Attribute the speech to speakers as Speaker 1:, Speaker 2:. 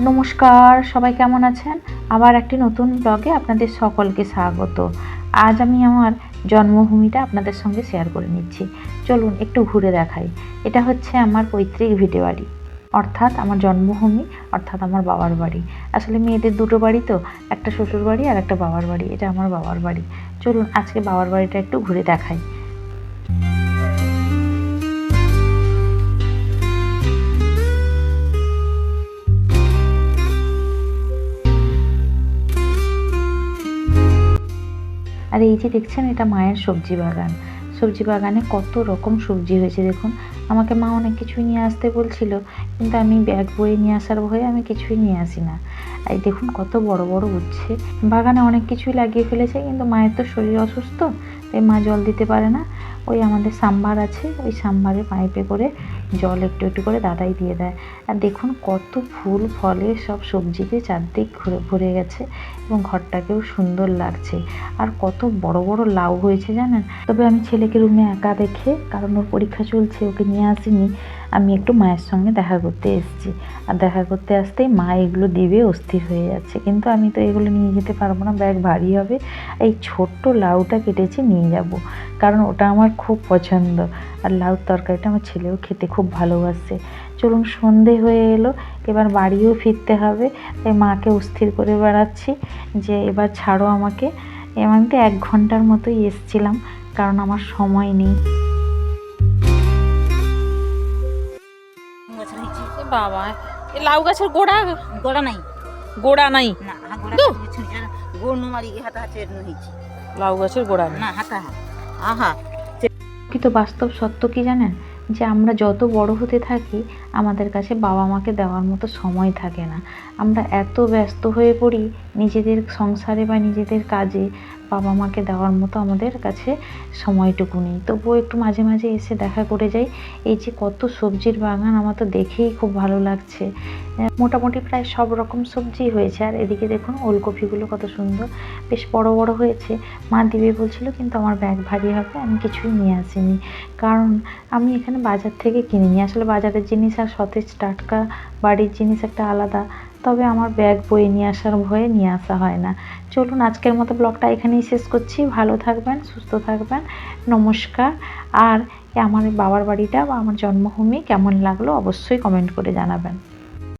Speaker 1: নমস্কার, সবাই কেমন আছেন? আবার একটি নতুন ব্লগে আপনাদের সকলকে স্বাগত। আজ আমি আমার জন্মভূমিটা আপনাদের সঙ্গে শেয়ার করে নিচ্ছি। চলুন একটু ঘুরে দেখাই। এটা হচ্ছে আমার পৈতৃক ভিটে বাড়ি। অর্থাৎ আমার জন্মভূমি, অর্থাৎ আমার বাবার বাড়ি। আসলে মেয়েদের দুটো বাড়ি তো, একটা শ্বশুর বাড়ি আর একটা বাবার বাড়ি। এটা আমার বাবার বাড়ি। চলুন আজকে বাবার বাড়িটা একটু ঘুরে দেখাই। আর এই যে দেখছেন, এটা মায়ের সবজি বাগান। সবজি বাগানে কত রকম সবজি হয়েছে দেখুন। আমাকে মা অনেক কিছুই নিয়ে আসতে বলছিল, কিন্তু আমি ব্যাগ বয়ে নিয়ে আসার ভয়ে আমি কিছুই নিয়ে আসি না। এই দেখুন, কত বড় বড় উঠছে বাগানে অনেক কিছুই লাগিয়ে ফেলেছে, কিন্তু মায়ের তো শরীর অসুস্থ, তাই মা জল দিতে পারে না। ওই আমাদের সাম্বার আছে, ওই সাম্বারে পাইপে করে জল একটু একটু করে দাদাই দিয়ে দেয়। আর দেখুন কত ফুল, ফলে সব সবজিতে চারদিক ঘুরে, ভরে গেছে এবং ঘরটাকেও সুন্দর লাগছে। আর কত বড় বড় লাউ হয়েছে জানেন? তবে আমি ছেলেকে রুমে একা দেখে, কারণ ওর পরীক্ষা চলছে, ওকে নিয়ে আসিনি। আমি একটু মায়ের সঙ্গে দেখা করতে এসেছি। আর দেখা করতে আসতেই মা এগুলো দিবে, অস্থির হয়ে যাচ্ছে। কিন্তু আমি তো এগুলো নিয়ে যেতে পারব না, ব্যাগ ভারী হবে। এই ছোট্ট লাউটা কেটেছি, নিয়ে যাব। কারণ ওটা আমার খুব পছন্দ। আর লাউর তরকারিটা আমার ছেলেও খেতে খুব ভালোবাসে। চলুন, সন্ধে হয়ে এলো। এবার বাড়িও ফিরতে হবে। তাই মাকে অস্থির করে বেড়াচ্ছি যে এবার ছাড়ো আমাকে। আমি তো এক ঘণ্টার মতোই এসছিলাম, কারণ আমার সময় নেই।
Speaker 2: বাবা এ লাউ গাছের গোড়া?
Speaker 3: গোড়া নাই।
Speaker 2: গোড়া নাই?
Speaker 3: না গোড়া
Speaker 2: দু।
Speaker 3: কিছু গোড় নুমারি হাতা হাতে হয়েছে।
Speaker 2: লাউ গাছের গোড়া
Speaker 3: না হাতা আহা।
Speaker 1: কিন্তু বাস্তব সত্য কি জানেন? যে আমরা যত বড় হতে থাকি আমাদের কাছে বাবা মাকে দেওয়ার মতো সময় থাকে না। আমরা এত ব্যস্ত হয়ে পড়ি নিজেদের সংসারে বা নিজেদের কাজে বাবা মাকে দেওয়ার মতো আমাদের কাছে সময়টুকু নেই। তবুও একটু মাঝে মাঝে এসে দেখা করে যাই। এই যে কত সবজির বাগান, আমার তো দেখেই খুব ভালো লাগছে। মোটামুটি প্রায় সব রকম সবজি হয়েছে। আর এদিকে দেখুন, ওলকপিগুলো কত সুন্দর। বেশ বড় বড় হয়েছে। মা দিবে বলছিল, কিন্তু আমার ব্যাগ ভারী হবে, আমি কিছুই নিয়ে আসিনি। কারণ আমি এখানে বাজার থেকে কিনে নিই আসলে বাজারের জিনিস আর সতেজ টাটকা বাড়ির জিনিস একটা আলাদা। তবে আমার ব্যাগ বয়ে নিয়ে আসার ভয়ে নিয়ে আসা হয় না। চলুন, আজকের মতো ব্লগটা এখানেই শেষ করছি। ভালো থাকবেন, সুস্থ থাকবেন। নমস্কার। আর আমার বাবার বাড়িটা বা আমার জন্মভূমি কেমন লাগল অবশ্যই কমেন্ট করে জানাবেন।